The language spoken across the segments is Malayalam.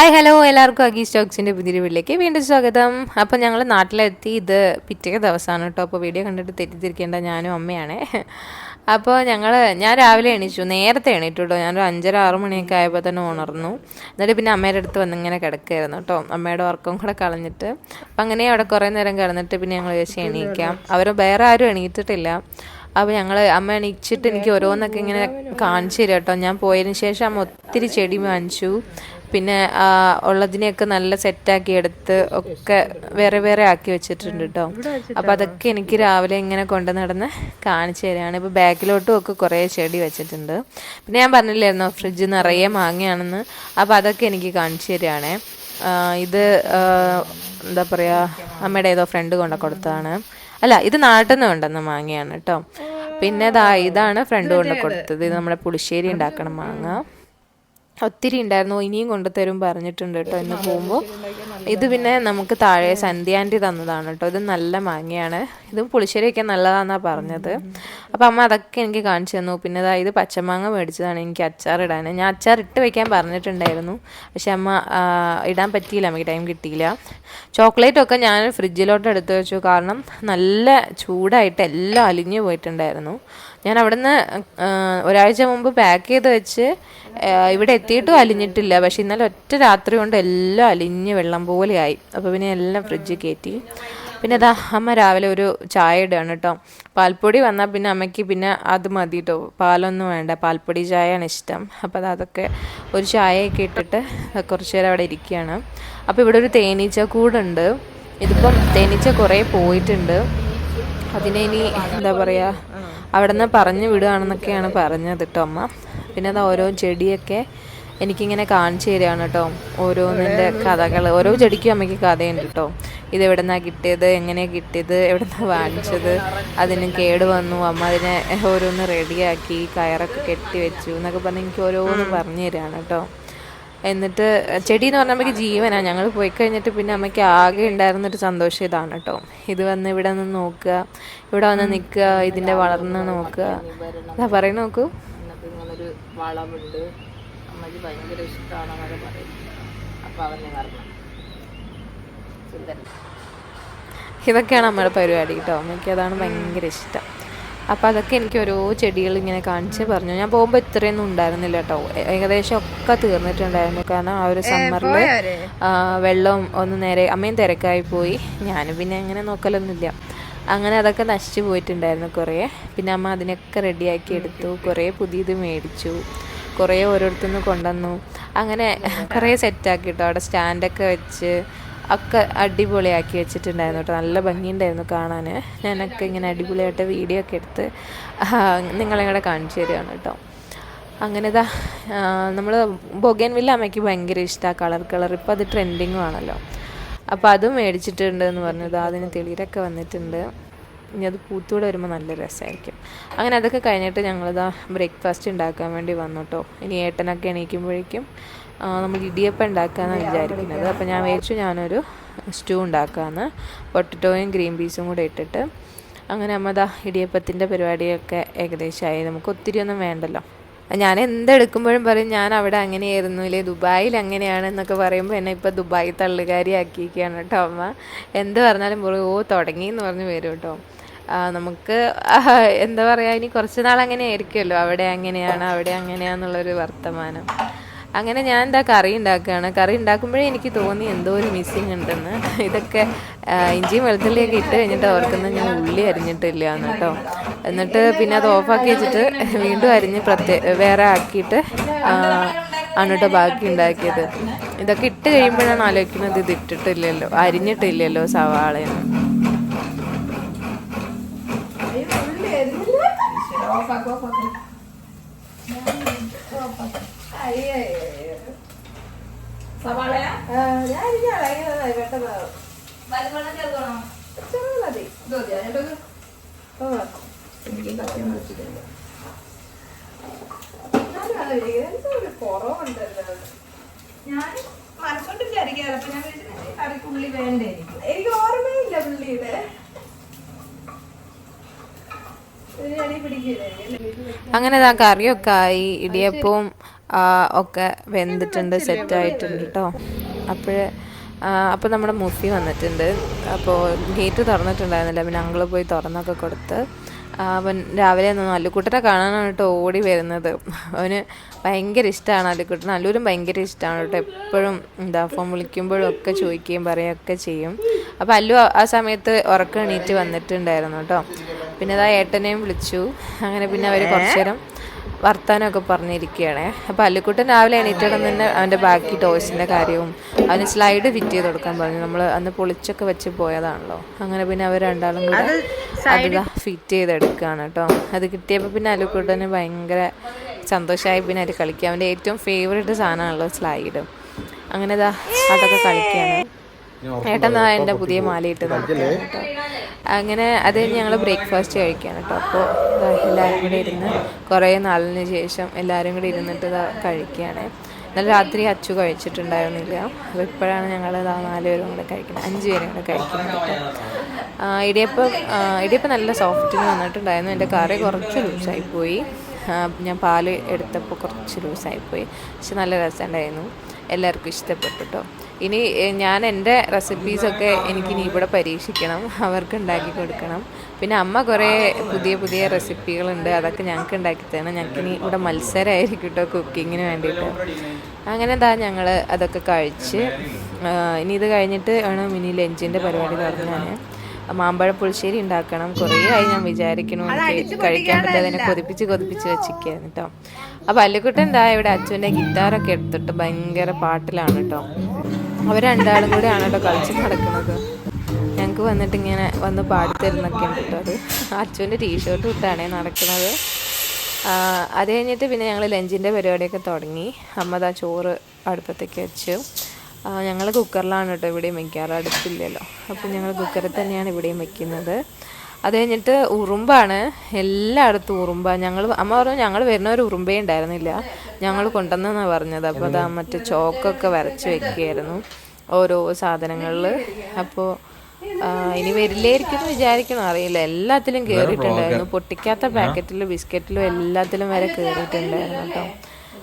ഹായ് ഹലോ എല്ലാവർക്കും അഗീ സ്റ്റോക്സിന്റെ പുതിയൊരു വീട്ടിലേക്ക് വീണ്ടും സ്വാഗതം. അപ്പോൾ ഞങ്ങൾ നാട്ടിലെത്തി. ഇത് പിറ്റേ ദിവസമാണ് കേട്ടോ അപ്പോൾ വീഡിയോ കണ്ടിട്ട് തെറ്റിദ്ധരിക്കേണ്ട ഞാനും അമ്മയാണ്. അപ്പോൾ ഞങ്ങൾ ഞാൻ രാവിലെ എണീച്ചു. നേരത്തെ എണീറ്റു കേട്ടോ ഞാനൊരു അഞ്ചര ആറ് മണിയൊക്കെ ആയപ്പോൾ തന്നെ ഉണർന്നു. എന്നിട്ട് പിന്നെ അമ്മയുടെ അടുത്ത് വന്ന് ഇങ്ങനെ കിടക്കുകയായിരുന്നു കേട്ടോ അമ്മയുടെ ഉറക്കം കൂടെ കളഞ്ഞിട്ട്. അപ്പം അങ്ങനെ അവിടെ കുറേ നേരം കിടന്നിട്ട് പിന്നെ ഞങ്ങൾ വിചാരിച്ച് എണീക്കാം. അവർ വേറെ ആരും എണീറ്റിട്ടില്ല. അപ്പോൾ ഞങ്ങൾ അമ്മ എണീച്ചിട്ട് എനിക്ക് ഓരോന്നൊക്കെ ഇങ്ങനെ കാണിച്ചു തരാം കേട്ടോ ഞാൻ പോയതിന് ശേഷം അമ്മ ഒത്തിരി ചെടി വാങ്ങിച്ചു. പിന്നെ ഉള്ളതിനെയൊക്കെ നല്ല സെറ്റാക്കി എടുത്ത് ഒക്കെ വേറെ വേറെ ആക്കി വെച്ചിട്ടുണ്ട് കേട്ടോ അപ്പോൾ അതൊക്കെ എനിക്ക് രാവിലെ ഇങ്ങനെ കൊണ്ടു നടന്ന് കാണിച്ചു തരികയാണ് ഇപ്പോൾ ബാക്കിലോട്ടും ഒക്കെ കുറേ ചെടി വെച്ചിട്ടുണ്ട്. പിന്നെ ഞാൻ പറഞ്ഞില്ലായിരുന്നോ ഫ്രിഡ്ജ് നിറയെ മാങ്ങയാണെന്ന്. അപ്പോൾ അതൊക്കെ എനിക്ക് കാണിച്ചു തരികയാണേ ഇത് എന്താ പറയാ അമ്മയുടെ ഏതോ ഫ്രണ്ട് കൊണ്ട കൊടുത്തതാണ്. അല്ല ഇത് നാട്ടിൽ നിന്ന് കൊണ്ടുവന്ന മാങ്ങയാണ് കേട്ടോ പിന്നെ ഇതാണ് ഫ്രണ്ട് കൊണ്ട് കൊടുത്തത്. ഇത് നമ്മുടെ പുളിശ്ശേരി ഉണ്ടാക്കണം മാങ്ങ. ഒത്തിരി ഉണ്ടായിരുന്നു ഇനിയും കൊണ്ടുതരും പറഞ്ഞിട്ടുണ്ട് കേട്ടോ ഇന്ന് പോകുമ്പോൾ ഇത് പിന്നെ നമുക്ക് താഴെ സന്ധ്യാന്റെ തന്നതാണ് കേട്ടോ. ഇത് നല്ല മാങ്ങയാണ്. ഇതും പുളിശ്ശേരിയൊക്കെ നല്ലതാണെന്നാണ് പറഞ്ഞത്. അപ്പം അമ്മ അതൊക്കെ എനിക്ക് കാണിച്ചു തന്നു. പിന്നെ ദാ ഇത് പച്ചമാങ്ങ മേടിച്ചതാണ് എനിക്ക് അച്ചാർ ഇടാൻ ഞാൻ അച്ചാർ ഇട്ട് വെക്കാൻ പറഞ്ഞിട്ടുണ്ടായിരുന്നു. പക്ഷെ അമ്മ ഇടാൻ പറ്റിയില്ല. അമ്മയ്ക്ക് ടൈം കിട്ടിയില്ല. ചോക്ലേറ്റ് ഒക്കെ ഞാൻ ഫ്രിഡ്ജിലോട്ട് എടുത്ത് വെച്ചു. കാരണം നല്ല ചൂടായിട്ട് എല്ലാം അലിഞ്ഞു പോയിട്ടുണ്ടായിരുന്നു. ഞാൻ അവിടുന്ന് ഒരാഴ്ച മുമ്പ് പാക്ക് ചെയ്ത് വെച്ച് ഇവിടെ എത്തിയിട്ടും അലിഞ്ഞിട്ടില്ല. പക്ഷെ ഇന്നലെ ഒറ്റ രാത്രി കൊണ്ട് എല്ലാം അലിഞ്ഞ് വെള്ളം പോലെയായി അപ്പോൾ പിന്നെ എല്ലാം ഫ്രിഡ്ജിൽ കയറ്റി പിന്നെ അതാ അമ്മ രാവിലെ ഒരു ചായ ഇടുകയാണ് കേട്ടോ. പാൽപ്പൊടി വന്നാൽ പിന്നെ അമ്മയ്ക്ക് പിന്നെ അത് മതി കേട്ടോ. പാലൊന്നും വേണ്ട. പാൽപ്പൊടി ചായയാണ് ഇഷ്ടം. അപ്പോൾ അത് അതൊക്കെ ഒരു ചായയൊക്കെ ഇട്ടിട്ട് കുറച്ച് നേരം അവിടെ ഇരിക്കുകയാണ്. അപ്പോൾ ഇവിടെ ഒരു തേനീച്ച കൂടുണ്ട്. ഇതിപ്പം തേനീച്ച കുറേ പോയിട്ടുണ്ട്. അതിനെ ഇനി എന്താ പറയുക അവിടെ നിന്ന് പറഞ്ഞു വിടുകയാണെന്നൊക്കെയാണ് പറഞ്ഞത് കേട്ടോ അമ്മ. പിന്നെ അത് ഓരോ ചെടിയൊക്കെ എനിക്കിങ്ങനെ കാണിച്ചു തരികയാണ് കേട്ടോ ഓരോന്നിന്റെ കഥകൾ ഓരോ ചെടിക്കും അമ്മയ്ക്ക് കഥയുണ്ട് കേട്ടോ ഇത് എവിടെ നിന്നാണ് കിട്ടിയത് എങ്ങനെയാണ് കിട്ടിയത് എവിടെ നിന്നാണ് വാങ്ങിച്ചത് അതിന് കേട് വന്നു അമ്മ അതിനെ ഓരോന്ന് റെഡിയാക്കി കയറൊക്കെ കെട്ടി വെച്ചു എന്നൊക്കെ പറഞ്ഞ് എനിക്ക് ഓരോന്ന് പറഞ്ഞു തരികയാണ് കേട്ടോ എന്നിട്ട് ചെടി എന്ന് പറഞ്ഞാൽ അമ്മയ്ക്ക് ജീവനാണ് ഞങ്ങൾ പോയി കഴിഞ്ഞിട്ട് പിന്നെ അമ്മയ്ക്ക് ആകെ ഉണ്ടായിരുന്നൊരു സന്തോഷം ഇതാണ് കേട്ടോ ഇത് വന്ന് ഇവിടെ നിന്ന് നോക്കുക ഇവിടെ വന്ന് നിൽക്കുക ഇതിന്റെ വളർന്ന് നോക്കുക. അതാ പറയണ നോക്കൂ. എന്നിട്ട് ഇങ്ങനൊരു വളമുണ്ട് അമ്മയ്ക്ക് ഭയങ്കര പറയും. അപ്പോൾ അവനെ പറഞ്ഞു സുന്ദരൻ. ഇതൊക്കെയാണ് നമ്മുടെ പരിപാടി കേട്ടോ അമ്മയ്ക്ക് അതാണ് ഭയങ്കര ഇഷ്ടം. അപ്പോൾ അതൊക്കെ എനിക്ക് ഓരോ ചെടികൾ ഇങ്ങനെ കാണിച്ച് പറഞ്ഞു. ഞാൻ പോകുമ്പോൾ ഇത്രയൊന്നും ഉണ്ടായിരുന്നില്ല കേട്ടോ. ഏകദേശം ഒക്കെ തീർന്നിട്ടുണ്ടായിരുന്നു. കാരണം ആ ഒരു സമ്മറിൽ വെള്ളം ഒന്ന് നേരെ അമ്മയും തിരക്കായി പോയി. ഞാൻ പിന്നെ അങ്ങനെ നോക്കലൊന്നുമില്ല. അങ്ങനെ അതൊക്കെ നശിച്ചു പോയിട്ടുണ്ടായിരുന്നു കുറേ. പിന്നെ അമ്മ അതിനൊക്കെ റെഡിയാക്കി എടുത്തു. കുറേ പുതിയത് മേടിച്ചു. കുറേ ഓരോരുത്തുനിന്ന് കൊണ്ടുവന്നു. അങ്ങനെ കുറേ സെറ്റാക്കി കേട്ടോ. അവിടെ സ്റ്റാൻഡൊക്കെ വെച്ച് ഒക്കെ അടിപൊളിയാക്കി വെച്ചിട്ടുണ്ടായിരുന്നു കേട്ടോ. നല്ല ഭംഗിയുണ്ടായിരുന്നു കാണാൻ ഞാനൊക്കെ ഇങ്ങനെ അടിപൊളിയായിട്ട് വീഡിയോ ഒക്കെ എടുത്ത് നിങ്ങളെ കൂടെ കാണിച്ചു തരികയാണ് കേട്ടോ. അങ്ങനെ ഇതാ നമ്മൾ ബൊഗേൻവില്ല അമ്മയ്ക്ക് ഭയങ്കര ഇഷ്ടമാണ് കളർ കളർ. ഇപ്പോൾ അത് ട്രെൻഡിങ്ങും ആണല്ലോ. അപ്പോൾ അതും മേടിച്ചിട്ടുണ്ട് എന്ന് പറഞ്ഞത് അതിന് തെളിരൊക്കെ വന്നിട്ടുണ്ട്. ഇനി അത് പൂത്തൂടെ വരുമ്പോൾ നല്ല രസമായിരിക്കും അങ്ങനെ അതൊക്കെ കഴിഞ്ഞിട്ട് ഞങ്ങളിതാ ബ്രേക്ക്ഫാസ്റ്റ് ഉണ്ടാക്കാൻ വേണ്ടി വന്നു കേട്ടോ. ഇനി ഏട്ടനൊക്കെ എണീക്കുമ്പോഴേക്കും നമ്മൾ ഇടിയപ്പം ഉണ്ടാക്കാമെന്നാണ് വിചാരിക്കുന്നത്. അപ്പോൾ ഞാൻ വിചാരിച്ചു ഞാനൊരു സ്റ്റൂ ഉണ്ടാക്കാമെന്ന് പൊട്ടറ്റോയും ഗ്രീൻ പീസും കൂടെ ഇട്ടിട്ട് അങ്ങനെ അമ്മ ദാ ഇടിയപ്പത്തിന്റെ പരിപാടിയൊക്കെ ഏകദേശമായി. നമുക്ക് ഒത്തിരി ഒന്നും വേണ്ടല്ലോ. ഞാൻ എന്തെടുക്കുമ്പോഴും പറയും ഞാൻ അവിടെ അങ്ങനെയായിരുന്നു. ഇല്ലേ ദുബായിൽ അങ്ങനെയാണ് എന്നൊക്കെ പറയുമ്പോൾ എന്നെ ഇപ്പോൾ ദുബായ് തള്ളുകാരി ആക്കിയിരിക്കുകയാണ് കേട്ടോ അമ്മ. എന്ത് പറഞ്ഞാലും പറയും ഓ തുടങ്ങി എന്ന് പറഞ്ഞ് വരും കേട്ടോ. നമുക്ക് എന്താ പറയുക ഇനി കുറച്ച് നാൾ അങ്ങനെ ആയിരിക്കുമല്ലോ അവിടെ അങ്ങനെയാണ് അവിടെ അങ്ങനെയാണെന്നുള്ളൊരു വർത്തമാനം. അങ്ങനെ ഞാൻ എന്താ കറി ഉണ്ടാക്കുകയാണ് കറി ഉണ്ടാക്കുമ്പോഴേ എനിക്ക് തോന്നി എന്തോ ഒരു മിസ്സിങ് ഉണ്ടെന്ന്. ഇതൊക്കെ ഇഞ്ചിയും വെളുത്തുള്ളിയൊക്കെ ഇട്ട് കഴിഞ്ഞിട്ട് ഓർക്കുന്ന ഞാൻ ഉള്ളി അരിഞ്ഞിട്ടില്ല എന്ന് കേട്ടോ. എന്നിട്ട് പിന്നെ അത് ഓഫാക്കി വെച്ചിട്ട് വീണ്ടും അരിഞ്ഞ് പ്രത്യേക വേറെ ആക്കിയിട്ട് ആണ് കേട്ടോ ബാക്കി ഉണ്ടാക്കിയത്. ഇതൊക്കെ ഇട്ട് കഴിയുമ്പോഴാണ് ആലോചിക്കുന്നത് ഇത് ഇട്ടിട്ടില്ലല്ലോ അരിഞ്ഞിട്ടില്ലല്ലോ സവാളയൊന്നും ഞാൻ അപ്പൊ ഞാൻ വിചാരിച്ചു കറിക്ക് ഉള്ളി വേണ്ടേ എനിക്ക് ഓർമ്മയില്ല പുള്ളിയുടെ. ഒരു അടി പിടിക്കില്ലേ അങ്ങനെ ആ കറിയൊക്കെ ആയി ഇടിയപ്പവും ഒക്കെ വെന്തിട്ടുണ്ട് സെറ്റായിട്ടുണ്ട് കേട്ടോ അപ്പോഴേ അപ്പോൾ നമ്മുടെ മുഫി വന്നിട്ടുണ്ട്. അപ്പോൾ ഗേറ്റ് തുറന്നിട്ടുണ്ടായിരുന്നില്ല. പിന്നെ അങ്കിൾ പോയി തുറന്നൊക്കെ കൊടുത്ത്. അവൻ രാവിലെ ഒന്ന് അല്ലുക്കുട്ടനെ കാണാനാണ് കേട്ടോ ഓടി വരുന്നത്. അവന് ഭയങ്കര ഇഷ്ടമാണ് അല്ലുക്കുട്ടൻ അല്ലൂരും ഭയങ്കര ഇഷ്ടമാണ് കേട്ടോ എപ്പോഴും എന്താ ഫോൺ വിളിക്കുമ്പോഴും ഒക്കെ ചോദിക്കുകയും പറയുകയൊക്കെ ചെയ്യും. അപ്പോൾ അല്ലു ആ- ആ സമയത്ത് ഉറക്കം എണീറ്റ് വന്നിട്ടുണ്ടായിരുന്നു കേട്ടോ പിന്നെ അതാ ഏട്ടനെയും വിളിച്ചു. അങ്ങനെ പിന്നെ അവർ കുറച്ചു നേരം വർത്താനമൊക്കെ പറഞ്ഞിരിക്കുകയാണ്. അപ്പോൾ അല്ലിക്കുട്ടൻ രാവിലെ എണീറ്റിടം തന്നെ അവന്റെ ബാക്കി ടോയ്സിന്റെ കാര്യവും അവന് സ്ലൈഡ് ഫിറ്റ് ചെയ്ത് കൊടുക്കാൻ പറഞ്ഞു. നമ്മൾ അന്ന് പൊളിച്ചൊക്കെ വെച്ച് പോയതാണല്ലോ. അങ്ങനെ പിന്നെ അവർ രണ്ടാളും കൂടെ അത് ഫിറ്റ് ചെയ്തെടുക്കുകയാണ് കേട്ടോ. അത് കിട്ടിയപ്പോൾ പിന്നെ അല്ലിക്കുട്ടന് ഭയങ്കര സന്തോഷമായി പിന്നെ അതിൽ കളിക്കുക. അവന്റെ ഏറ്റവും ഫേവറേറ്റ് സാധനമാണല്ലോ സ്ലൈഡ് അങ്ങനെ അതൊക്കെ കളിക്കുകയാണ്. ഏട്ടൻ എന്റെ പുതിയ മാലയിട്ട് നടക്കുകയാണ് കേട്ടോ. അങ്ങനെ അത് കഴിഞ്ഞ് ഞങ്ങൾ ബ്രേക്ക്ഫാസ്റ്റ് കഴിക്കുകയാണ് കേട്ടോ. അപ്പോൾ എല്ലാവരും കൂടി ഇരുന്ന് കുറേ നാളിന് ശേഷം എല്ലാവരും കൂടി ഇരുന്നിട്ട് കഴിക്കുകയാണ് നല്ല രാത്രി അച്ചു കഴിച്ചിട്ടുണ്ടായിരുന്നില്ല. അപ്പോൾ ഇപ്പോഴാണ് ഞങ്ങൾ നാല് നാലുപേരും കൂടെ കഴിക്കുന്നത്. അഞ്ച് പേരും കൂടെ കഴിക്കുന്നത് ഇടിയപ്പം ഇടിയപ്പം നല്ല സോഫ്റ്റിന് വന്നിട്ടുണ്ടായിരുന്നു. എന്റെ കറി കുറച്ച് ലൂസായിപ്പോയി ഞാൻ പാൽ എടുത്തപ്പോൾ കുറച്ച് ലൂസായിപ്പോയി പക്ഷെ നല്ല രസമുണ്ടായിരുന്നു. എല്ലാവർക്കും ഇഷ്ടപ്പെട്ടു കേട്ടോ. ഇനി ഞാൻ എന്റെ റെസിപ്പീസൊക്കെ എനിക്കിനി ഇവിടെ പരീക്ഷിക്കണം അവർക്ക് ഉണ്ടാക്കി കൊടുക്കണം. പിന്നെ അമ്മ കുറേ പുതിയ പുതിയ റെസിപ്പികളുണ്ട് അതൊക്കെ ഞങ്ങൾക്ക് ഉണ്ടാക്കി തരണം. ഞങ്ങൾക്കിനി ഇവിടെ മത്സരമായിരിക്കും കേട്ടോ കുക്കിങ്ങിന് വേണ്ടിയിട്ട്. അങ്ങനെ എന്താ ഞങ്ങൾ അതൊക്കെ കഴിച്ച് ഇനി ഇത് കഴിഞ്ഞിട്ട് വേണം ഇനി ലഞ്ചിന്റെ പരിപാടി തുടങ്ങാൻ മാമ്പഴ പുളിശ്ശേരി ഉണ്ടാക്കണം. കുറേ ആയി ഞാൻ വിചാരിക്കണു കഴിക്കാൻ പറ്റാതെ കൊതിപ്പിച്ച് കൊതിപ്പിച്ച് വെച്ചിരിക്കുകയാണ് കേട്ടോ അപ്പോൾ അല്ലിക്കുട്ടൻ എന്താ ഇവിടെ അച്ഛന്റെ ഗിറ്റാറൊക്കെ എടുത്തിട്ട് ഭയങ്കര പാട്ടിലാണ് കേട്ടോ അവർ രണ്ടാളും കൂടെയാണ് കേട്ടോ കളിച്ച് നടക്കുന്നത്. ഞങ്ങൾക്ക് വന്നിട്ട് ഇങ്ങനെ വന്ന് പാടിത്തരുന്നൊക്കെ ഉണ്ട് കേട്ടോ അത്. അച്ഛന്റെ ടീഷർട്ട് ഇട്ടാണേ നടക്കുന്നത്. അത് കഴിഞ്ഞിട്ട് പിന്നെ ഞങ്ങൾ ലഞ്ചിന്റെ പരിപാടിയൊക്കെ തുടങ്ങി. അമ്മ ആ ചോറ് അടുപ്പത്തേക്ക് വെച്ചു. ഞങ്ങൾ കുക്കറിലാണ് കേട്ടോ ഇവിടെയും വയ്ക്കാറ് അടുപ്പില്ലല്ലോ. അപ്പോൾ ഞങ്ങൾ കുക്കറിൽ തന്നെയാണ് ഇവിടെയും വെക്കുന്നത്. അത് കഴിഞ്ഞിട്ട് ഉറുമ്പാണ്. എല്ലായിടത്തും ഉറുമ്പാണ് ഞങ്ങൾ അമ്മ പറഞ്ഞു ഞങ്ങൾ വരുന്നവർ ഉറുമ്പേ ഉണ്ടായിരുന്നില്ല. ഞങ്ങൾ കൊണ്ടുവന്നെന്നാണ് പറഞ്ഞത്. അപ്പോൾ അതാ മറ്റേ ചോക്കൊക്കെ വരച്ച് വെക്കുകയായിരുന്നു ഓരോ സാധനങ്ങളിൽ അപ്പോൾ ഇനി വരില്ലായിരിക്കും എന്ന് വിചാരിക്കണം അറിയില്ല. എല്ലാത്തിലും കയറിയിട്ടുണ്ടായിരുന്നു പൊട്ടിക്കാത്ത പാക്കറ്റിലും ബിസ്ക്കറ്റിലും എല്ലാത്തിലും വരെ കയറിയിട്ടുണ്ടായിരുന്നു കേട്ടോ.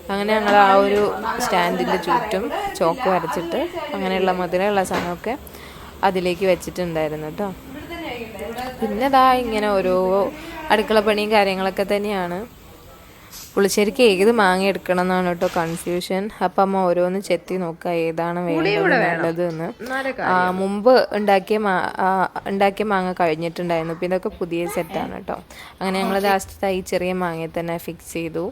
അങ്ങനെ ഞങ്ങൾ ആ ഒരു സ്റ്റാൻഡിന്റെ ചുറ്റും ചോക്ക് വരച്ചിട്ട് അങ്ങനെയുള്ള മധുരമുള്ള സാധനമൊക്കെ അതിലേക്ക് വെച്ചിട്ടുണ്ടായിരുന്നു കേട്ടോ. പിന്നെ ദാ ഇങ്ങനെ ഓരോ അടുക്കള പണിയും കാര്യങ്ങളൊക്കെ തന്നെയാണ്. പുളിശ്ശേരിക്ക് ഏത് മാങ്ങ എടുക്കണം എന്നാണ് കേട്ടോ കൺഫ്യൂഷൻ അപ്പം അമ്മ ഓരോന്ന് ചെത്തി നോക്കുക ഏതാണ് വേണ്ടത് എന്ന് മുമ്പ് ഉണ്ടാക്കിയ ഉണ്ടാക്കിയ മാങ്ങ കഴിഞ്ഞിട്ടുണ്ടായിരുന്നു. ഇപ്പം ഇതൊക്കെ പുതിയ സെറ്റാണ് കേട്ടോ. അങ്ങനെ ഞങ്ങൾ ലാസ്റ്റ് ഈ ചെറിയ മാങ്ങയെ തന്നെ ഫിക്സ് ചെയ്തു.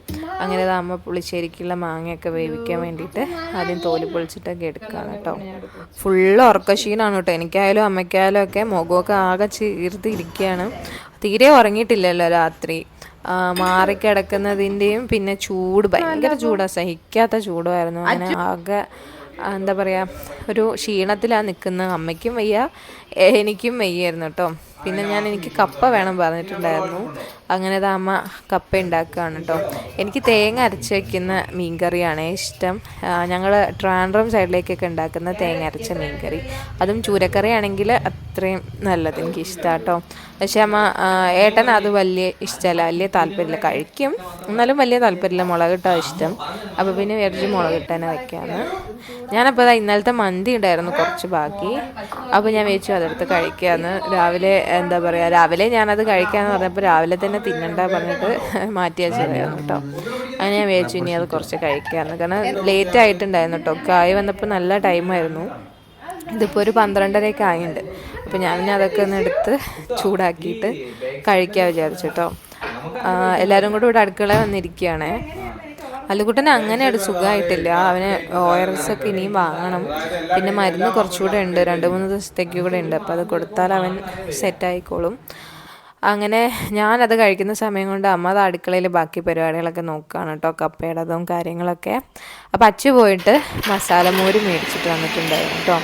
അങ്ങനെ അമ്മ പുളിശ്ശേരിക്കുള്ള മാങ്ങയൊക്കെ വേവിക്കാൻ വേണ്ടിയിട്ട് ആദ്യം തോൽ പൊളിച്ചിട്ടൊക്കെ എടുക്കുകയാണ് കേട്ടോ. ഫുള്ള് ഉറക്കക്ഷീണാണ് കേട്ടോ. എനിക്കായാലും അമ്മയ്ക്കായാലും ഒക്കെ മുഖമൊക്കെ ആകെ ചീർത്തിരിക്കുകയാണ്. തീരെ ഉറങ്ങിയിട്ടില്ലല്ലോ രാത്രി. മാറിക്കിടക്കുന്നതിന്റെയും പിന്നെ ചൂട് ഭയങ്കര ചൂടാ. സഹിക്കാത്ത ചൂടുമായിരുന്നു. അങ്ങനെ ആകെ എന്താ പറയുക ഒരു ക്ഷീണത്തിലാണ് നിൽക്കുന്ന അമ്മയ്ക്കും വയ്യ എനിക്കും വയ്യായിരുന്നു കേട്ടോ. പിന്നെ ഞാൻ എനിക്ക് കപ്പ വേണം പറഞ്ഞിട്ടുണ്ടായിരുന്നു. അങ്ങനെ അമ്മ കപ്പ ഉണ്ടാക്കുകയാണ് കേട്ടോ എനിക്ക് തേങ്ങ അരച്ച് വയ്ക്കുന്ന മീൻകറിയാണ് ഇഷ്ടം. ഞങ്ങൾ ട്രാൻഡ്രം സൈഡിലേക്കൊക്കെ ഉണ്ടാക്കുന്ന തേങ്ങ അരച്ച മീൻകറി. അതും ചൂരക്കറി ആണെങ്കിൽ അത്രയും നല്ലത് എനിക്ക് ഇഷ്ടമാണ് കേട്ടോ പക്ഷെ അമ്മ ഏട്ടൻ അത് വലിയ ഇഷ്ടമല്ല വലിയ താല്പര്യമില്ല. കഴിക്കും. എന്നാലും വലിയ താല്പര്യമില്ല. മുളക് ഇട്ടാ ഇഷ്ടം. അപ്പോൾ പിന്നെ വേറൊരു മുളക് ഇട്ടാനെ വയ്ക്കാണ് ഞാനപ്പോൾ ഇന്നലത്തെ മന്തി ഉണ്ടായിരുന്നു കുറച്ച് ബാക്കി. അപ്പോൾ ഞാൻ വെച്ചു അതെടുത്ത് കഴിക്കുകയാണ് രാവിലെ എന്താ പറയുക രാവിലെ ഞാനത് കഴിക്കാന്ന് പറഞ്ഞപ്പോൾ രാവിലെ തന്നെ തിന്നണ്ട പറഞ്ഞിട്ട് മാറ്റി വെച്ചതായിരുന്നു കേട്ടോ. അങ്ങനെ ഞാൻ വിചാരിച്ചു ഇനി അത് കുറച്ച് കഴിക്കാമെന്ന് കാരണം ലേറ്റ് ആയിട്ടുണ്ടായിരുന്നു കേട്ടോ. കായ് വന്നപ്പോൾ നല്ല ടൈമായിരുന്നു ഇതിപ്പോൾ ഒരു പന്ത്രണ്ടരയൊക്കെ ആയിട്ടുണ്ട് അപ്പോൾ ഞാൻ പിന്നെ അതൊക്കെ ഒന്ന് എടുത്ത് ചൂടാക്കിയിട്ട് കഴിക്കാൻ വിചാരിച്ചു കേട്ടോ. എല്ലാവരും കൂടെ ഇവിടെ അടുക്കള വന്നിരിക്കുകയാണേ. അല്ലുകുട്ടന് അങ്ങനെ ഒരു സുഖമായിട്ടില്ല. അവന് ഒ ആർ എസ് ഒക്കെ ഇനിയും വാങ്ങണം. പിന്നെ മരുന്ന് കുറച്ചുകൂടെ ഉണ്ട്. രണ്ട് മൂന്ന് ദിവസത്തേക്ക് കൂടെ ഉണ്ട്. അപ്പോൾ അത് കൊടുത്താൽ അവൻ സെറ്റായിക്കോളും അങ്ങനെ ഞാനത് കഴിക്കുന്ന സമയം കൊണ്ട് അമ്മ അത് അടുക്കളയിൽ ബാക്കി പരിപാടികളൊക്കെ നോക്കുകയാണ് കേട്ടോ. കപ്പയുടേതും കാര്യങ്ങളൊക്കെ. അപ്പോൾ അച്ചു പോയിട്ട് മസാല മോര് മേടിച്ചിട്ട് വന്നിട്ടുണ്ടായിരുന്നു കേട്ടോ.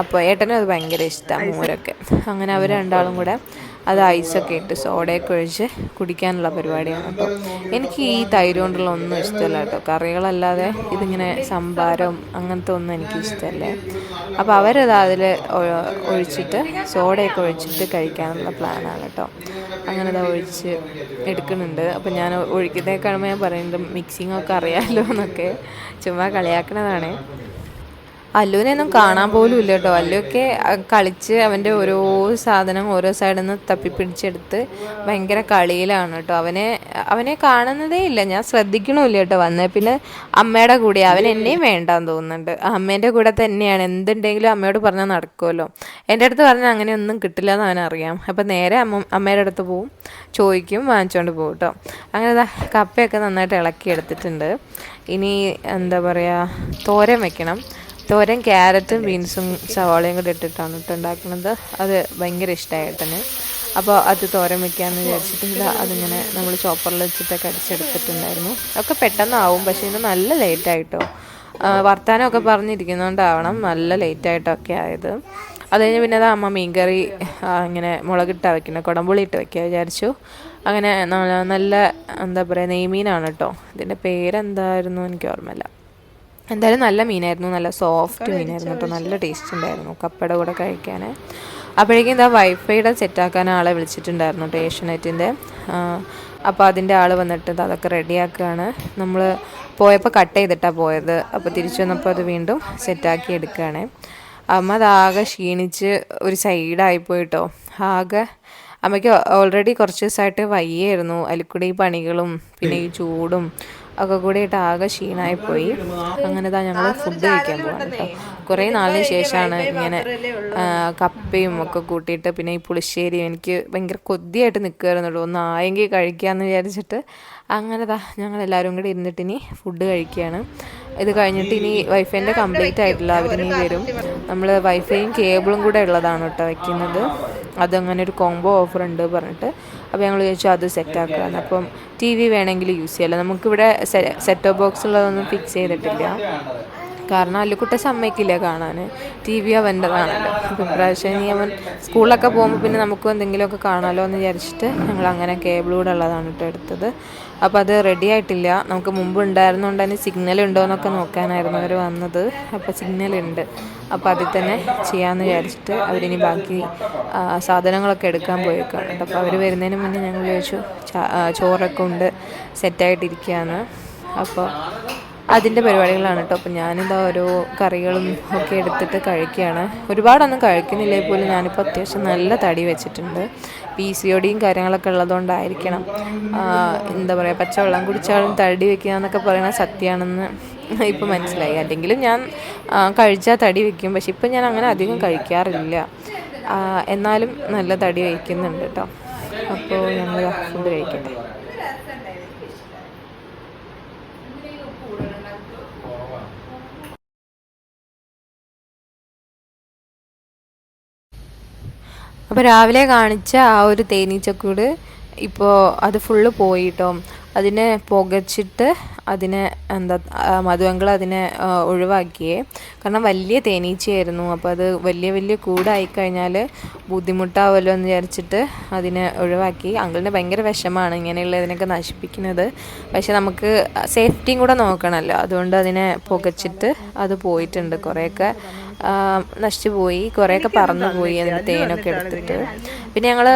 അപ്പോൾ ഏട്ടനും അത് ഭയങ്കര ഇഷ്ടമാണ് മോരൊക്കെ. അങ്ങനെ അവർ രണ്ടാളും കൂടെ അത് ഐസൊക്കെ ഇട്ട് സോഡയൊക്കെ ഒഴിച്ച് കുടിക്കാനുള്ള പരിപാടിയാണ് കേട്ടോ. എനിക്ക് ഈ തൈര് കൊണ്ടുള്ള ഒന്നും ഇഷ്ടമല്ല കേട്ടോ. കറികളല്ലാതെ ഇതിങ്ങനെ സംഭാരം അങ്ങനത്തെ ഒന്നും എനിക്ക് ഇഷ്ടമല്ല. അപ്പോൾ അവരത് അതിൽ ഒഴിച്ചിട്ട് സോഡയൊക്കെ ഒഴിച്ചിട്ട് കഴിക്കാനുള്ള പ്ലാനാണ് കേട്ടോ. അങ്ങനെ അത് ഒഴിച്ച് എടുക്കുന്നുണ്ട്. അപ്പോൾ ഞാൻ ഒഴിക്കുന്നതൊക്കെ കാണുമ്പോൾ ഞാൻ പറയുന്നത് മിക്സിങ്ങൊക്കെ അറിയാമല്ലോ എന്നൊക്കെ. ചുമ്മാ കളിയാക്കണതാണ്. അല്ലുവിനെയൊന്നും കാണാൻ പോലും ഇല്ല കേട്ടോ. അല്ലുവൊക്കെ കളിച്ച് അവന്റെ ഓരോ സാധനം ഓരോ സൈഡിൽ നിന്ന് തപ്പിപ്പിടിച്ചെടുത്ത് ഭയങ്കര കളിയിലാണ് കേട്ടോ. അവനെ അവനെ കാണുന്നതേ ഇല്ല. ഞാൻ ശ്രദ്ധിക്കണമില്ല കേട്ടോ. വന്നേ പിന്നെ അമ്മയുടെ കൂടെ അവൻ എന്നെയും വേണ്ടാന്ന് തോന്നുന്നുണ്ട്. അമ്മേന്റെ കൂടെ തന്നെയാണ്. എന്തുണ്ടെങ്കിലും അമ്മയോട് പറഞ്ഞാൽ നടക്കുമല്ലോ. എന്റെ അടുത്ത് പറഞ്ഞാൽ അങ്ങനെയൊന്നും കിട്ടില്ല എന്ന് അവനറിയാം അപ്പം നേരെ അമ്മ അമ്മയുടെ അടുത്ത് പോവും. ചോദിക്കും വാങ്ങിച്ചുകൊണ്ട് പോകും കേട്ടോ. അങ്ങനെ കപ്പയൊക്കെ നന്നായിട്ട് ഇളക്കി എടുത്തിട്ടുണ്ട്. ഇനി എന്താ പറയുക തോരൻ വെക്കണം. തോരൻ ക്യാരറ്റും ബീൻസും സവാളയും കൂടി ഇട്ടിട്ടാണ് കേട്ടോ ഉണ്ടാക്കുന്നത്. അത് ഭയങ്കര ഇഷ്ടമായിട്ടന് അപ്പോൾ അത് തോരൻ വെക്കാമെന്ന് വിചാരിച്ചിട്ട് ഇത് അതിങ്ങനെ നമ്മൾ ചോപ്പറിൽ വെച്ചിട്ടൊക്കെ അടിച്ചെടുത്തിട്ടുണ്ടായിരുന്നു. ഒക്കെ പെട്ടെന്നാവും പക്ഷേ ഇന്ന് നല്ല ലേറ്റായിട്ടോ വർത്താനമൊക്കെ പറഞ്ഞിരിക്കുന്നതുകൊണ്ടാവണം നല്ല ലേറ്റായിട്ടൊക്കെ ആയത്. അത് കഴിഞ്ഞ് പിന്നെ അത് അമ്മ മീൻകറി ഇങ്ങനെ മുളകിട്ട വയ്ക്കണം കുടംപുളി ഇട്ട് വയ്ക്കുക വിചാരിച്ചു. അങ്ങനെ നല്ല എന്താ പറയുക നെയ്മീനാണ് കേട്ടോ. ഇതിന്റെ പേരെന്തായിരുന്നു എനിക്ക് ഓർമ്മയില്ല. എന്തായാലും നല്ല മീനായിരുന്നു. നല്ല സോഫ്റ്റ് മീനായിരുന്നു കേട്ടോ. നല്ല ടേസ്റ്റ് ഉണ്ടായിരുന്നു. കപ്പയുടെ കൂടെ കഴിക്കാൻ അപ്പോഴേക്കും എന്താ വൈഫൈയുടെ സെറ്റാക്കാൻ ആളെ വിളിച്ചിട്ടുണ്ടായിരുന്നു കേട്ടോ ഏഷ്യനെറ്റിന്റെ അപ്പോൾ അതിന്റെ ആൾ വന്നിട്ട് അതൊക്കെ റെഡിയാക്കുകയാണ് നമ്മൾ പോയപ്പോൾ കട്ട് ചെയ്തിട്ടാണ് പോയത്. അപ്പോൾ തിരിച്ചു വന്നപ്പോൾ അത് വീണ്ടും സെറ്റാക്കി എടുക്കുകയാണ് അമ്മ അതാകെ ക്ഷീണിച്ച് ഒരു സൈഡായി പോയിട്ടോ. ആകെ അമ്മയ്ക്ക് ഓൾറെഡി കുറച്ച് ദിവസമായിട്ട് വയ്യായിരുന്നു. അലിക്കുടി ഈ പണികളും പിന്നെ ഈ ചൂടും ഒക്കെ കൂടി ഇട്ട് ആകെ ക്ഷീണായിപ്പോയി. പോയി അങ്ങനെ താ ഞങ്ങൾ ഫുഡ് കഴിക്കാൻ പോകാൻ കേട്ടോ. കുറേ നാളിന് ശേഷമാണ് ഇങ്ങനെ കപ്പയും ഒക്കെ കൂട്ടിയിട്ട് പിന്നെ ഈ പുളിശ്ശേരിയും എനിക്ക് ഭയങ്കര കൊതിയായിട്ട് നിൽക്കുമായിരുന്നുള്ളൂ ഒന്ന് ആയെങ്കിൽ കഴിക്കാമെന്ന് വിചാരിച്ചിട്ട് അങ്ങനെ താ ഞങ്ങൾ എല്ലാവരും കൂടി ഇരുന്നിട്ട് ഇനി ഫുഡ് കഴിക്കുകയാണ്. ഇത് കഴിഞ്ഞിട്ട് ഇനി വൈഫൈന്റെ കംപ്ലീറ്റ് ആയിട്ടില്ല. അവരിനി വരും. നമ്മൾ വൈഫൈയും കേബിളും കൂടെ ഉള്ളതാണ് കേട്ടോ വയ്ക്കുന്നത് അതങ്ങനെ ഒരു കോംബോ ഓഫർ ഉണ്ട് പറഞ്ഞിട്ട്. അപ്പോൾ ഞങ്ങൾ ചോദിച്ചു അത് സെറ്റാക്കുകയാണ് അപ്പം ടി വി വേണമെങ്കിൽ യൂസ് ചെയ്യാമല്ലോ നമുക്കിവിടെ സെറ്റ് ടോപ്പ് ബോക്സ് ഉള്ളതൊന്നും ഫിക്സ് ചെയ്തിട്ടില്ല. കാരണം അല്ലുക്കുട്ട സമ്മതിക്കില്ല കാണാൻ ടി വി അവന്റെതാണല്ലോ അപ്പം ഇപ്രാവശ്യം ഇനി അവൻ സ്കൂളിലൊക്കെ പോകുമ്പോൾ പിന്നെ നമുക്കും എന്തെങ്കിലുമൊക്കെ കാണാമല്ലോ എന്ന് വിചാരിച്ചിട്ട് ഞങ്ങൾ അങ്ങനെ കേബിൾ കൂടെ ഉള്ളതാണ് കേട്ടോ എടുത്തത്. അപ്പോൾ അത് റെഡി ആയിട്ടില്ല. നമുക്ക് മുമ്പ് ഉണ്ടായിരുന്നുകൊണ്ട് അതിന് സിഗ്നൽ ഉണ്ടോ എന്നൊക്കെ നോക്കാനായിരുന്നു അവർ വന്നത്. അപ്പോൾ സിഗ്നൽ ഉണ്ട്. അപ്പോൾ അതിൽ തന്നെ ചെയ്യാമെന്ന് വിചാരിച്ചിട്ട് അവരിനി ബാക്കി സാധനങ്ങളൊക്കെ എടുക്കാൻ പോയേക്കാണ്. അപ്പോൾ അവർ വരുന്നതിന് മുന്നേ ഞങ്ങൾ ചോദിച്ചു ചോറൊക്കെ ഉണ്ട്. സെറ്റായിട്ടിരിക്കുകയാണ്. അപ്പോൾ അതിന്റെ പരിപാടികളാണ് കേട്ടോ അപ്പോൾ ഞാനിതാ ഓരോ കറികളും ഒക്കെ എടുത്തിട്ട് കഴിക്കുകയാണ്. ഒരുപാടൊന്നും കഴിക്കുന്നില്ലേ. പോലും ഞാനിപ്പോൾ അത്യാവശ്യം നല്ല തടി വെച്ചിട്ടുണ്ട്. പി സി ഒടിയും കാര്യങ്ങളൊക്കെ ഉള്ളതുകൊണ്ടായിരിക്കണം. എന്താ പറയുക പച്ചവെള്ളം കുടിച്ചാലും തടി വെക്കുക എന്നൊക്കെ പറയുന്നത് സത്യമാണെന്ന് ഇപ്പോൾ മനസ്സിലായി. അല്ലെങ്കിലും ഞാൻ കഴിച്ചാൽ തടി വെക്കും. പക്ഷെ ഇപ്പം ഞാൻ അങ്ങനെ അധികം കഴിക്കാറില്ല. എന്നാലും നല്ല തടി വയ്ക്കുന്നുണ്ട് കേട്ടോ അപ്പോൾ ഞങ്ങൾ ഫുഡ് കഴിക്കട്ടെ. അപ്പോൾ രാവിലെ കാണിച്ച ആ ഒരു തേനീച്ചക്കൂട് ഇപ്പോൾ അത് ഫുള്ള് പോയിട്ടോ. അതിനെ പുകച്ചിട്ട് അതിനെ എന്താ മധുവങ്കൾ അതിനെ ഒഴിവാക്കിയേ. കാരണം വലിയ തേനീച്ചയായിരുന്നു. അപ്പോൾ അത് വലിയ വലിയ കൂടായി കഴിഞ്ഞാൽ ബുദ്ധിമുട്ടാവുമല്ലോ എന്ന് വിചാരിച്ചിട്ട് അതിനെ ഒഴിവാക്കി. അങ്കിളിന് ഭയങ്കര വിഷമാണ് ഇങ്ങനെയുള്ളതിനൊക്കെ നശിപ്പിക്കുന്നത്. പക്ഷെ നമുക്ക് സേഫ്റ്റിയും കൂടെ നോക്കണമല്ലോ അതുകൊണ്ട് അതിനെ പുകച്ചിട്ട് അത് പോയിട്ടുണ്ട് കുറേയൊക്കെ. നശിച്ചു പോയി കുറേയൊക്കെ പറന്നു പോയി അതിന്റെ തേനൊക്കെ എടുത്തിട്ട്. പിന്നെ ഞങ്ങൾ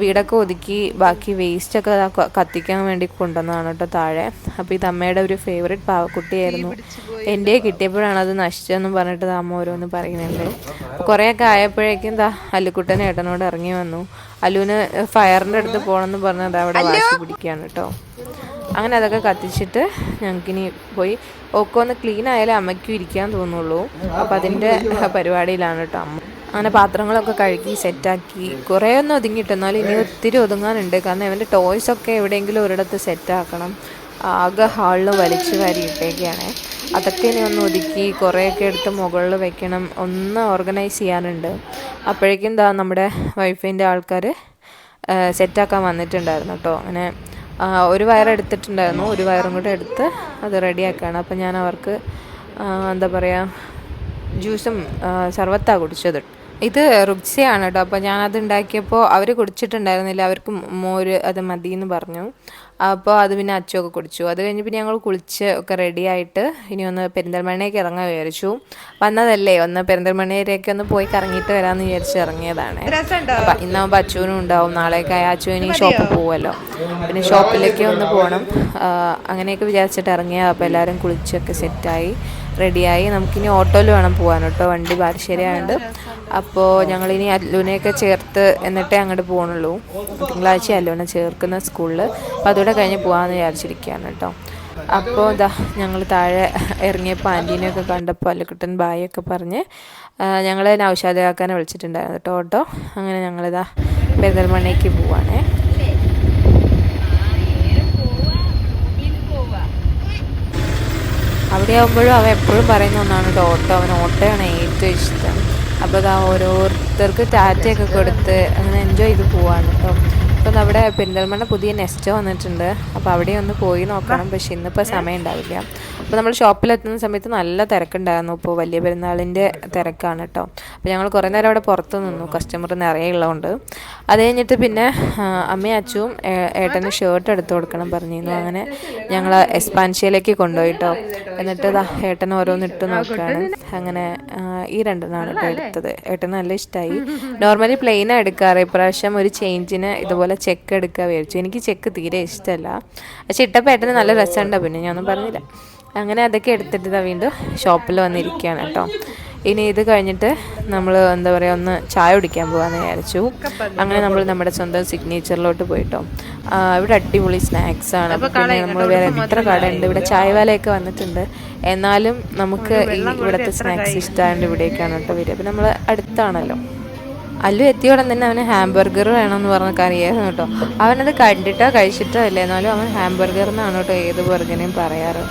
വീടൊക്കെ ഒതുക്കി ബാക്കി വേസ്റ്റ് ഒക്കെ കത്തിക്കാൻ വേണ്ടി കൊണ്ടുവന്നതാണ് കേട്ടോ താഴെ. അപ്പോൾ ഇത് അമ്മയുടെ ഒരു ഫേവറേറ്റ് പാവക്കുട്ടിയായിരുന്നു. എന്റെ കിട്ടിയപ്പോഴാണ് അത് നശിച്ചതെന്ന് പറഞ്ഞിട്ട് അമ്മ ഓരോന്ന് പറയുന്നുണ്ട്. കുറേയൊക്കെ ആയപ്പോഴേക്കും ദാ അല്ലുക്കുട്ടൻ ഏട്ടനോട് ഇറങ്ങി വന്നു. അല്ലുവിന് ഫയറിന്റെ അടുത്ത് പോകണമെന്ന് പറഞ്ഞത് അവിടെ വാശി പിടിക്കുകയാണ് കേട്ടോ. അങ്ങനെ അതൊക്കെ കത്തിച്ചിട്ട് ഞങ്ങൾക്കിനി പോയി. ഒക്കെ ഒന്ന് ക്ലീൻ ആയാലേ അമ്മയ്ക്കും ഇരിക്കാൻ തോന്നുള്ളൂ. അപ്പം അതിന്റെ പരിപാടിയിലാണ് കേട്ടോ അമ്മ. അങ്ങനെ പാത്രങ്ങളൊക്കെ കഴുകി സെറ്റാക്കി. കുറേ ഒന്നും ഒതുങ്ങിയിട്ട് എന്നാലും ഇനി ഒത്തിരി ഒതുങ്ങാനുണ്ട്. കാരണം ഇവന്റെ ടോയ്സ് ഒക്കെ എവിടെയെങ്കിലും ഒരിടത്ത് സെറ്റാക്കണം ആകെ ഹാളിൽ വലിച്ചു വാരിയിട്ടേക്കാണ് അതൊക്കെ ഇനി ഒന്ന് ഒതുക്കി കുറേയൊക്കെ എടുത്ത് മുകളിൽ വെക്കണം. ഒന്ന് ഓർഗനൈസ് ചെയ്യാനുണ്ട്. അപ്പോഴേക്കും എന്താ നമ്മുടെ വൈഫിന്റെ ആൾക്കാർ സെറ്റാക്കാൻ വന്നിട്ടുണ്ടായിരുന്നു കേട്ടോ അങ്ങനെ ഒരു വയർ എടുത്തിട്ടുണ്ടായിരുന്നു. ഒരു വയറും കൂടെ എടുത്ത് അത് റെഡിയാക്കുകയാണ്. അപ്പം ഞാൻ അവർക്ക് എന്താ പറയുക ജ്യൂസും സർവത്താണ് കുടിച്ചത്. ഇത് റുക്സിയാണ് കേട്ടോ. അപ്പോൾ ഞാനത് ഉണ്ടാക്കിയപ്പോൾ അവർ കുടിച്ചിട്ടുണ്ടായിരുന്നില്ല. അവർക്ക് മോര് അത് മതി എന്ന് പറഞ്ഞു. അപ്പോൾ അത് പിന്നെ അച്ചുമൊക്കെ കുടിച്ചു. അത് കഴിഞ്ഞ് പിന്നെ ഞങ്ങൾ കുളിച്ച് ഒക്കെ റെഡിയായിട്ട് ഇനി ഒന്ന് പെരിന്തൽമണ്ണയ്ക്ക് ഇറങ്ങാൻ വിചാരിച്ചു. വന്നതല്ലേ ഒന്ന് പെരിന്തൽമണ്ണയിലേക്ക് ഒന്ന് പോയി കറങ്ങിയിട്ട് വരാമെന്ന് വിചാരിച്ച് ഇറങ്ങിയതാണ്. അപ്പം ഇന്നാകുമ്പോൾ അച്ചുവിനും ഉണ്ടാവും. നാളേക്ക് അച്ചു ഇനി ഷോപ്പിൽ പോവുമല്ലോ പിന്നെ ഷോപ്പിലേക്ക് ഒന്ന് പോകണം അങ്ങനെയൊക്കെ വിചാരിച്ചിട്ട് ഇറങ്ങിയ അപ്പോൾ എല്ലാവരും കുളിച്ചൊക്കെ സെറ്റായി റെഡിയായി. നമുക്കിനി ഓട്ടോയിൽ വേണം പോകാൻ കേട്ടോ. വണ്ടി ബാലുശ്ശേരി ആയതുകൊണ്ട് അപ്പോൾ ഞങ്ങളിനി അല്ലുവിനെയൊക്കെ ചേർത്ത് എന്നിട്ടേ അങ്ങോട്ട് പോകണുള്ളൂ തിങ്കളാഴ്ച അല്ലുവിനെ ചേർക്കുന്ന സ്കൂളിൽ അപ്പോൾ അതുകൂടെ കഴിഞ്ഞ് പോകാമെന്ന് വിചാരിച്ചിരിക്കുകയാണ് കേട്ടോ. അപ്പോൾ ഇതാ ഞങ്ങൾ താഴെ ഇറങ്ങിയപ്പോൾ ആന്റീനെയൊക്കെ കണ്ടപ്പോൾ അല്ലുക്കുട്ടൻ ബായൊക്കെ പറഞ്ഞ് ഞങ്ങൾ നൗഷാദയാക്കാനെ വിളിച്ചിട്ടുണ്ടായിരുന്നു കേട്ടോ. ഓട്ടോ. അങ്ങനെ ഞങ്ങളിതാ പെരിന്തൽമണ്ണയ്ക്ക് പോവാണേ. ആകുമ്പോഴും അവൻ എപ്പോഴും പറയുന്ന ഒന്നാണ് കേട്ടോ ഓട്ടോ. അവൻ ഓട്ടോയാണ് ഏറ്റവും ഇഷ്ടം. അപ്പോൾ അതാ ഓരോരുത്തർക്ക് ടാറ്റയൊക്കെ കൊടുത്ത് അങ്ങനെ എൻജോയ് ചെയ്ത് പോവാണ് കേട്ടോ അപ്പം അവിടെ പെരിന്തൽമണ്ണ പുതിയ നെസ്റ്റ് വന്നിട്ടുണ്ട്. അപ്പോൾ അവിടെ ഒന്ന് പോയി നോക്കണം. പക്ഷെ ഇന്നിപ്പോൾ സമയം ഉണ്ടാവില്ല അപ്പോൾ നമ്മൾ ഷോപ്പിലെത്തുന്ന സമയത്ത് നല്ല തിരക്കുണ്ടായിരുന്നു. ഇപ്പോൾ വലിയ പെരുന്നാളിന്റെ തിരക്കാണ് കേട്ടോ അപ്പോൾ ഞങ്ങൾ കുറേ നേരം അവിടെ പുറത്ത് നിന്നു. കസ്റ്റമർ നിറയെ ഉള്ളതുകൊണ്ട് അത് കഴിഞ്ഞിട്ട് പിന്നെ അമ്മയും അച്ചുവും ഏട്ടന് ഷർട്ട് എടുത്തു കൊടുക്കണം പറഞ്ഞിരുന്നു. അങ്ങനെ ഞങ്ങൾ എസ്പാൻഷ്യയിലേക്ക് കൊണ്ടുപോയി കേട്ടോ എന്നിട്ട് ഏട്ടൻ ഓരോന്ന് ഇട്ട് നോക്കുകയാണ് അങ്ങനെ ഈ രണ്ടെണ്ണമാണ് കേട്ടോ എടുത്തത്. ഏട്ടന് നല്ല ഇഷ്ടമായി നോർമലി പ്ലെയിനാണ് എടുക്കാറ്. ഇപ്രാവശ്യം ഒരു ചേഞ്ചിന് ഇതുപോലെ ചെക്ക് എടുക്കുക വിചാരിച്ചു. എനിക്ക് ചെക്ക് തീരെ ഇഷ്ടമല്ല പക്ഷെ ഇട്ടപ്പോൾ ഏട്ടന് നല്ല രസമുണ്ടോ. പിന്നെ ഞാനൊന്നും പറഞ്ഞില്ല. അങ്ങനെ അതൊക്കെ എടുത്തിട്ട് ഇതാ വീണ്ടും ഷോപ്പിൽ വന്നിരിക്കുകയാണ് കേട്ടോ. ഇനി ഇത് കഴിഞ്ഞിട്ട് നമ്മൾ എന്താ പറയുക ഒന്ന് ചായ കുടിക്കാൻ പോകാമെന്ന് വിചാരിച്ചു. അങ്ങനെ നമ്മൾ നമ്മുടെ സ്വന്തം സിഗ്നേച്ചറിലോട്ട് പോയിട്ടോ. ഇവിടെ അടിപൊളി സ്നാക്സ് ആണ്. പിന്നെ നമ്മൾ വേറെ എത്ര കടയുണ്ട്. ഇവിടെ ചായവാലയൊക്കെ വന്നിട്ടുണ്ട്. എന്നാലും നമുക്ക് ഈ ഇവിടുത്തെ സ്നാക്സ് ഇഷ്ടമായതുകൊണ്ട് ഇവിടേക്കാണ് കേട്ടോ വരിക. അപ്പം നമ്മൾ അടുത്താണല്ലോ. അല്ലു എത്തിയ ഉടൻ തന്നെ അവന് ഹാംബർഗർ വേണമെന്ന് പറഞ്ഞ കറിയായിരുന്നു കേട്ടോ. അവനത് കണ്ടിട്ടോ കഴിച്ചിട്ടോ ഇല്ല. എന്നാലും അവൻ ഹാംബർഗർ എന്നാണ് കേട്ടോ ഏത് ബർഗറിനെയും പറയാറ്.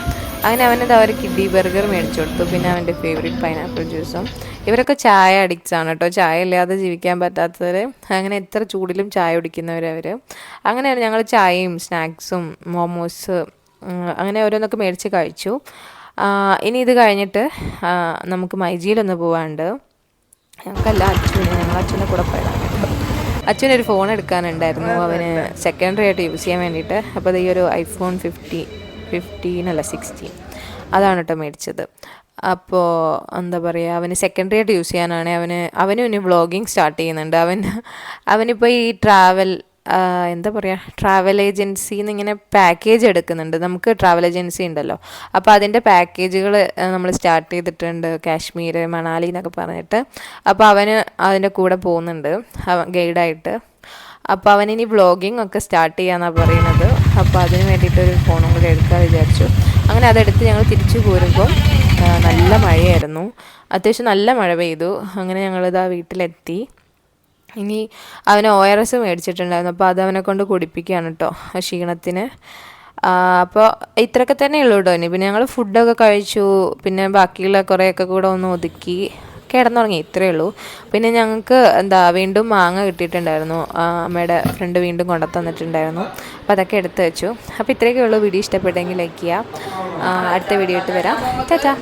അങ്ങനെ അവനത് അവർ കിഡി ബർഗർ മേടിച്ചു കൊടുത്തു. പിന്നെ അവന്റെ ഫേവറേറ്റ് പൈനാപ്പിൾ ജ്യൂസും ഇവരൊക്കെ ചായ അഡിക്ട്സ് ആണ് കേട്ടോ. ചായ ഇല്ലാതെ ജീവിക്കാൻ പറ്റാത്തവർ അങ്ങനെ എത്ര ചൂടിലും ചായ കുടിക്കുന്നവരവർ അങ്ങനെയാണ് ഞങ്ങൾ ചായയും സ്നാക്സും മോമോസ് അങ്ങനെ ഓരോന്നൊക്കെ മേടിച്ച് കഴിച്ചു. ഇനി ഇത് കഴിഞ്ഞിട്ട് നമുക്ക് മൈജിയിലൊന്ന് പോവാണ്ട് ഞങ്ങൾക്കല്ല അച്ഛനെ ഞങ്ങൾ അച്ഛന്റെ കൂടെ പോയതാണ് അച്ഛനൊരു ഫോൺ എടുക്കാനുണ്ടായിരുന്നു. അവന് സെക്കൻഡറി ആയിട്ട് യൂസ് ചെയ്യാൻ വേണ്ടിയിട്ട്. അപ്പോൾ ഈ ഒരു ഐഫോൺ ഫിഫ്റ്റി ഫിഫ്റ്റീൻ അല്ല സിക്സ്റ്റീൻ അതാണ് കേട്ടോ മേടിച്ചത്. അപ്പോൾ എന്താ പറയുക അവന് സെക്കൻഡറി ആയിട്ട് യൂസ് ചെയ്യാനാണ്. അവന് അവനും ഇനി വ്ളോഗിങ് സ്റ്റാർട്ട് ചെയ്യുന്നുണ്ട്. അവൻ അവനിപ്പോൾ ഈ ട്രാവൽ എന്താ പറയുക ട്രാവൽ ഏജൻസിന്ന് ഇങ്ങനെ പാക്കേജ് എടുക്കുന്നുണ്ട്. നമുക്ക് ട്രാവൽ ഏജൻസി ഉണ്ടല്ലോ. അപ്പോൾ അതിന്റെ പാക്കേജുകൾ നമ്മൾ സ്റ്റാർട്ട് ചെയ്തിട്ടുണ്ട്. കാശ്മീർ മണാലി എന്നൊക്കെ പറഞ്ഞിട്ട്. അപ്പോൾ അവന് അതിന്റെ കൂടെ പോകുന്നുണ്ട്. ഗൈഡായിട്ട് അപ്പോൾ അവൻ ഇനി വ്ളോഗിങ് ഒക്കെ സ്റ്റാർട്ട് ചെയ്യാന്നാണ് പറയുന്നത്. അപ്പോൾ അതിന് വേണ്ടിയിട്ട് ഒരു ഫോണും കൂടെ എടുക്കാൻ വിചാരിച്ചു. അങ്ങനെ അതെടുത്ത് ഞങ്ങൾ തിരിച്ചു പോരുമ്പോൾ നല്ല മഴയായിരുന്നു. അത്യാവശ്യം നല്ല മഴ പെയ്തു. അങ്ങനെ ഞങ്ങളിതാ വീട്ടിലെത്തി. ഇനി അവന് ഒ ആർ എസ് മേടിച്ചിട്ടുണ്ടായിരുന്നു. അപ്പോൾ അത് അവനെ കൊണ്ട് കുടിപ്പിക്കുകയാണ് കേട്ടോ ക്ഷീണത്തിന്. അപ്പോൾ ഇത്രയൊക്കെ തന്നെ ഉള്ളൂ കേട്ടോ ഇനി. പിന്നെ ഞങ്ങൾ ഫുഡൊക്കെ കഴിച്ചു. പിന്നെ ബാക്കിയുള്ള കുറേയൊക്കെ കൂടെ ഒന്ന് ഒതുക്കി കിടന്നുറങ്ങി. ഇത്രയേ ഉള്ളൂ. പിന്നെ ഞങ്ങൾക്ക് എന്താ വീണ്ടും മാങ്ങ കിട്ടിയിട്ടുണ്ടായിരുന്നു. അമ്മയുടെ ഫ്രണ്ട് വീണ്ടും കൊണ്ടു തന്നിട്ടുണ്ടായിരുന്നു. അപ്പോൾ അതൊക്കെ എടുത്തു വെച്ചു. അപ്പോൾ ഇത്രയൊക്കെ ഉള്ളൂ. വീഡിയോ ഇഷ്ടപ്പെട്ടെങ്കിൽ ലൈക്ക് ചെയ്യുക. അടുത്ത വീഡിയോ ഇട്ട് വരാം. ടാറ്റാ.